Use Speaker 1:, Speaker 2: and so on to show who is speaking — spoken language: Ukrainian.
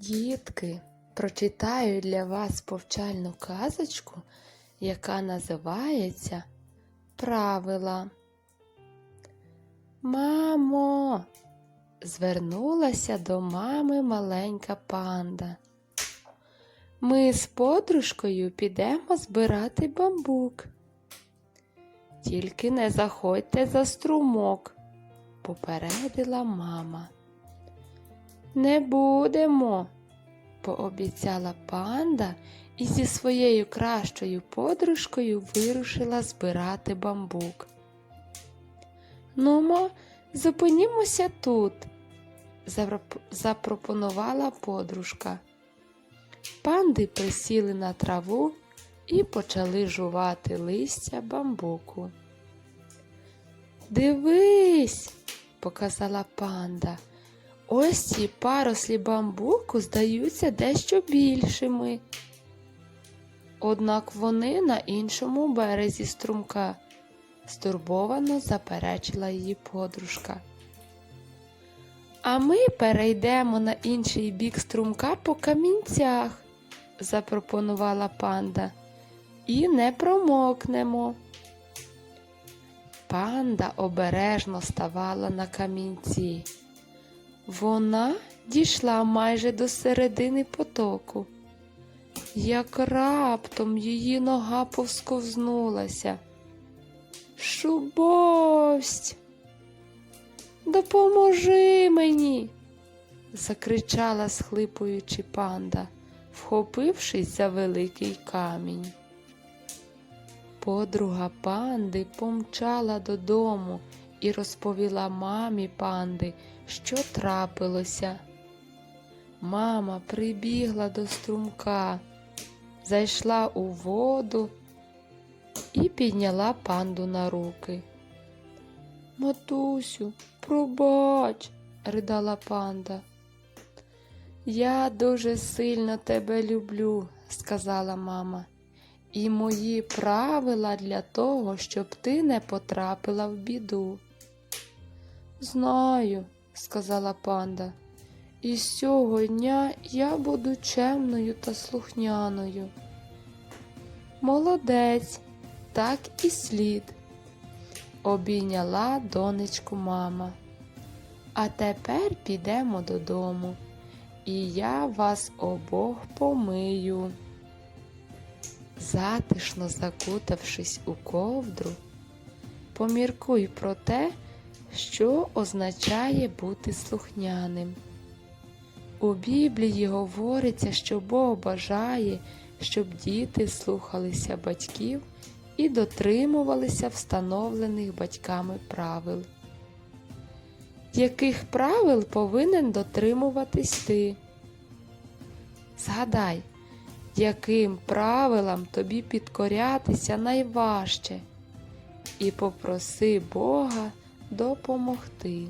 Speaker 1: Дітки, прочитаю для вас повчальну казочку, яка називається Правила. Мамо, звернулася до мами маленька панда. Ми з подружкою підемо збирати бамбук. Тільки не заходьте за струмок, попередила мама. Не будемо, пообіцяла панда і зі своєю кращою подружкою вирушила збирати бамбук. Нумо, зупинімося тут, запропонувала подружка. Панди присіли на траву і почали жувати листя бамбуку. Дивись, показала панда. Ось ці парослі бамбуку здаються дещо більшими. Однак вони на іншому березі струмка, стурбовано заперечила її подружка. А ми перейдемо на інший бік струмка по камінцях, запропонувала панда, і не промокнемо. Панда обережно ставала на камінці. Вона дійшла майже до середини потоку. Як раптом її нога повсковзнулася. Шубовсть! Допоможи мені, закричала схлипуючи панда, вхопившись за великий камінь. Подруга панди помчала додому і розповіла мамі панди, що трапилося. Мама прибігла до струмка, зайшла у воду і підняла панду на руки. Матусю, пробач, ридала панда. Я дуже сильно тебе люблю, сказала мама, і мої правила для того, щоб ти не потрапила в біду. Знаю, сказала панда, і з цього дня я буду чемною та слухняною. Молодець, так і слід, обійняла донечку мама. А тепер підемо додому, і я вас обох помию. Затишно закутавшись у ковдру, поміркуй про те, що означає бути слухняним. У Біблії говориться, що Бог бажає, щоб діти слухалися батьків і дотримувалися встановлених батьками правил. Яких правил повинен дотримуватись ти? Згадай, яким правилам тобі підкорятися найважче, і попроси Бога допомогти.